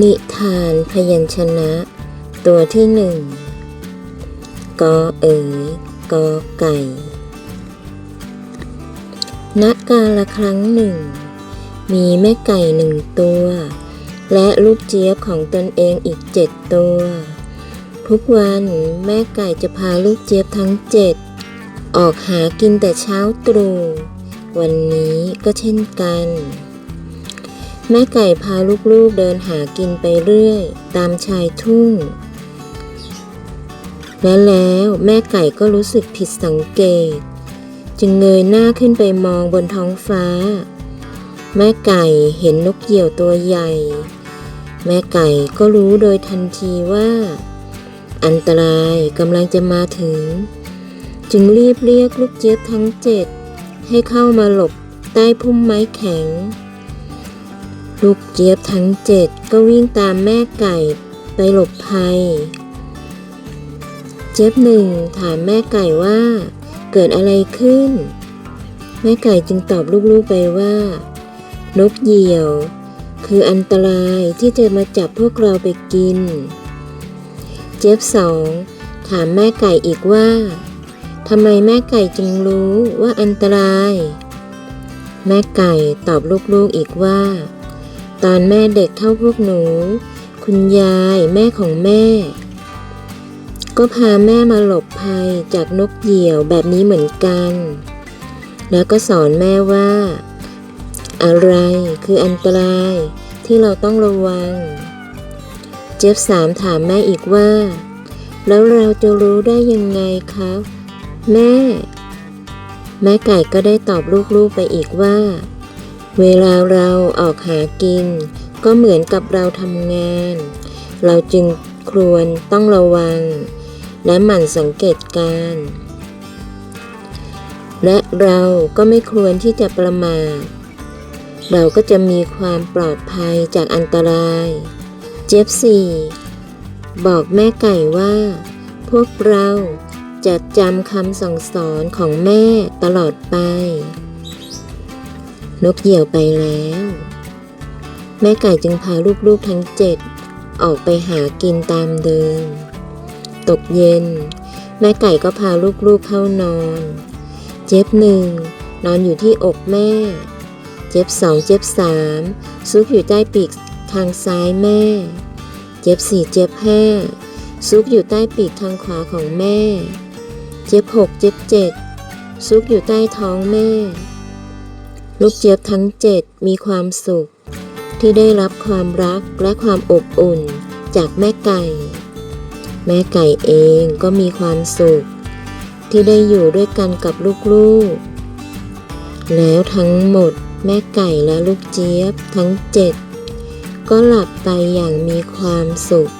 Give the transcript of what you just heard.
นิทานพยัญชนะ ตัวที่หนึ่งกอเอ๋ยกอไก่ณกาละครั้งหนึ่ง มีแม่ไก่หนึ่งตัว และลูกเจี๊ยบของตนเองอีกเจ็ดตัว ทุกวันแม่ไก่จะพาลูกเจี๊ยบทั้งเจ็ดออกหากินแต่เช้าตรู่วันนี้ก็เช่นกัน แม่ไก่พาลูกๆเดินหากินไปเรื่อย ตามชายทุ่ง และแล้วแม่ไก่ก็รู้สึกผิดสังเกต จึงเงยหน้าขึ้นไปมองบนท้องฟ้า แม่ไก่เห็นนกเหยี่ยวตัวใหญ่ แม่ไก่ก็รู้โดยทันทีว่า อันตรายกำลังจะมาถึง จึงรีบเรียกลูกเจี๊ยบทั้งเจ็ดให้เข้ามาหลบใต้พุ่มไม้แข็ง ลูกเจี๊ยบทั้งเจ็ดก็วิ่งตามแม่ไก่ไปหลบภัย เจี๊ยบหนึ่งถามแม่ไก่ว่า เกิดอะไรขึ้น แม่ไก่จึงตอบลูกๆไปว่า นกเหยี่ยว คืออันตรายที่จะมาจับพวกเราไปกิน เจี๊ยบสองถามแม่ไก่อีกว่าทำไมแม่ไก่จึงรู้ว่าอันตราย แม่ไก่ตอบลูกๆอีกว่า ตอนแม่เด็กเท่าพวกหนู คุณยายแม่ของแม่ ก็พาแม่มาหลบภัยจากนกเหยี่ยวแบบนี้เหมือนกัน แล้วก็สอนแม่ว่า อะไรคืออันตรายที่เราต้องระวัง เจฟสามถามแม่อีกว่า แล้วเราจะรู้ได้ยังไงครับแม่ แม่ไก่ก็ได้ตอบลูกๆไปอีกว่า เวลาเราออกหากิน ก็เหมือนกับเราทำงาน เราจึงควรต้องระวัง และหมั่นสังเกตการ และเราก็ไม่ควรที่จะประมาท เราก็จะมีความปลอดภัยจากอันตราย เจฟสี่บอกแม่ไก่ว่า พวกเราจะจำคำสั่งสอนของแม่ตลอดไป นกเหยี่ยวไปแล้ว แม่ไก่จึงพาลูกๆทั้งเจ็ดออกไปหากินตามเดิม ตกเย็น แม่ไก่ก็พาลูกๆเข้านอน เจ็บหนึ่งนอนอยู่ที่อกแม่ เจ็บสองเจ็บสามซุกอยู่ใต้ปีกทางซ้ายแม่ เจ็บสี่เจ็บห้าซุกอยู่ใต้ปีกทางขวาของแม่ เจ็บหกเจ็บเจ็ดซุกอยู่ใต้ท้องแม่ ลูกเจี๊ยบทั้งเจ็ดมีความสุข ที่ได้รับความรักและความอบอุ่นจากแม่ไก่ แม่ไก่เองก็มีความสุข ที่ได้อยู่ด้วยกันกับลูกๆ แล้วทั้งหมดแม่ไก่และลูกเจี๊ยบทั้งเจ็ดก็หลับไปอย่างมีความสุข